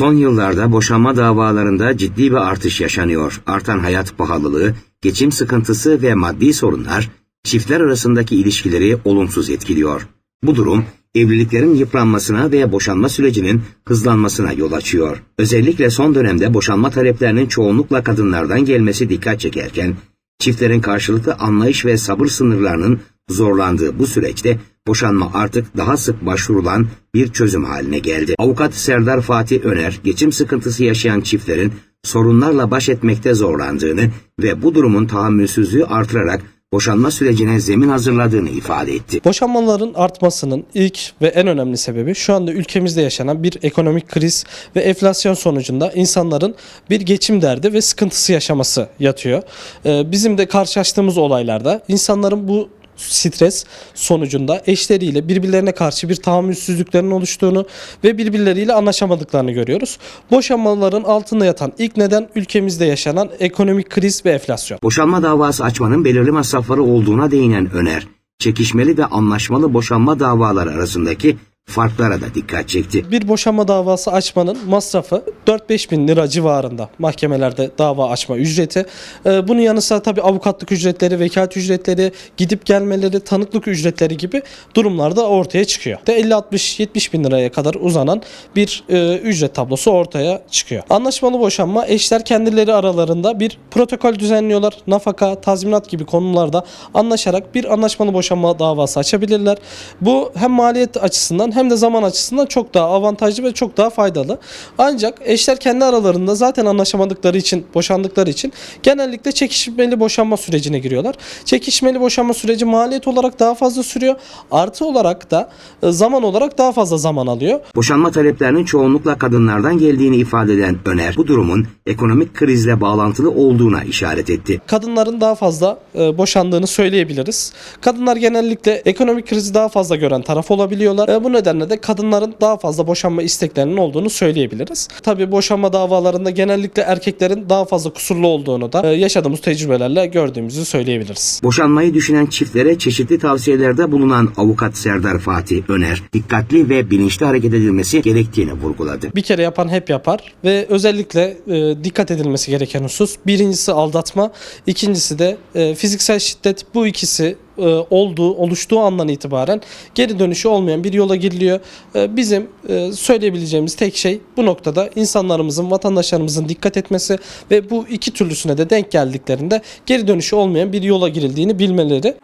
Son yıllarda boşanma davalarında ciddi bir artış yaşanıyor. Artan hayat pahalılığı, geçim sıkıntısı ve maddi sorunlar çiftler arasındaki ilişkileri olumsuz etkiliyor. Bu durum evliliklerin yıpranmasına ve boşanma sürecinin hızlanmasına yol açıyor. Özellikle son dönemde boşanma taleplerinin çoğunlukla kadınlardan gelmesi dikkat çekerken, çiftlerin karşılıklı anlayış ve sabır sınırlarının zorlandığı bu süreçte boşanma artık daha sık başvurulan bir çözüm haline geldi. Avukat Serdar Fatih Öner, geçim sıkıntısı yaşayan çiftlerin sorunlarla baş etmekte zorlandığını ve bu durumun tahammülsüzlüğü artırarak boşanma sürecine zemin hazırladığını ifade etti. Boşanmaların artmasının ilk ve en önemli sebebi şu anda ülkemizde yaşanan bir ekonomik kriz ve enflasyon sonucunda insanların bir geçim derdi ve sıkıntısı yaşaması yatıyor. Ee, Bizim de karşılaştığımız olaylarda insanların bu stres sonucunda eşleriyle birbirlerine karşı bir tahammülsüzlüklerinin oluştuğunu ve birbirleriyle anlaşamadıklarını görüyoruz. Boşanmaların altında yatan ilk neden ülkemizde yaşanan ekonomik kriz ve enflasyon. Boşanma davası açmanın belirli masrafları olduğuna değinen Öner, çekişmeli ve anlaşmalı boşanma davaları arasındaki farklara da dikkat çekti. Bir boşanma davası açmanın masrafı 4-5 bin lira civarında mahkemelerde dava açma ücreti. Ee, Bunun yanı sıra tabii avukatlık ücretleri, vekalet ücretleri, gidip gelmeleri, tanıklık ücretleri gibi durumlarda ortaya çıkıyor. De 50-60-70 bin liraya kadar uzanan bir e, ücret tablosu ortaya çıkıyor. Anlaşmalı boşanma eşler kendileri aralarında bir protokol düzenliyorlar. Nafaka, tazminat gibi konularda anlaşarak bir anlaşmalı boşanma davası açabilirler. Bu hem maliyet açısından hem de zaman açısından çok daha avantajlı ve çok daha faydalı. Ancak eşler kendi aralarında zaten anlaşamadıkları için, boşandıkları için genellikle çekişmeli boşanma sürecine giriyorlar. Çekişmeli boşanma süreci maliyet olarak daha fazla sürüyor. Artı olarak da e, zaman olarak daha fazla zaman alıyor. Boşanma taleplerinin çoğunlukla kadınlardan geldiğini ifade eden Öner, bu durumun ekonomik krizle bağlantılı olduğuna işaret etti. kadınların daha fazla e, boşandığını söyleyebiliriz. Kadınlar genellikle ekonomik krizi daha fazla gören taraf olabiliyorlar. E, bu nedenle de kadınların daha fazla boşanma isteklerinin olduğunu söyleyebiliriz. Tabii boşanma davalarında genellikle erkeklerin daha fazla kusurlu olduğunu da e, yaşadığımız tecrübelerle gördüğümüzü söyleyebiliriz. Boşanmayı düşünen çiftlere çeşitli tavsiyelerde bulunan avukat Serdar Fatih Öner, dikkatli ve bilinçli hareket edilmesi gerektiğini vurguladı. Bir kere yapan hep yapar ve özellikle e, dikkat edilmesi gereken husus birincisi aldatma, ikincisi de e, fiziksel şiddet. Bu ikisi e, olduğu, oluştuğu andan itibaren geri dönüşü olmayan bir yola giriliyor. E, bizim e, söyleyebileceğimiz tek şey bu noktada insanlarımızın, vatandaşlarımızın dikkat etmesi ve bu iki türlüsüne de denk geldiklerinde geri dönüşü olmayan bir yola girildiğini bilmeleri.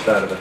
İşlerde.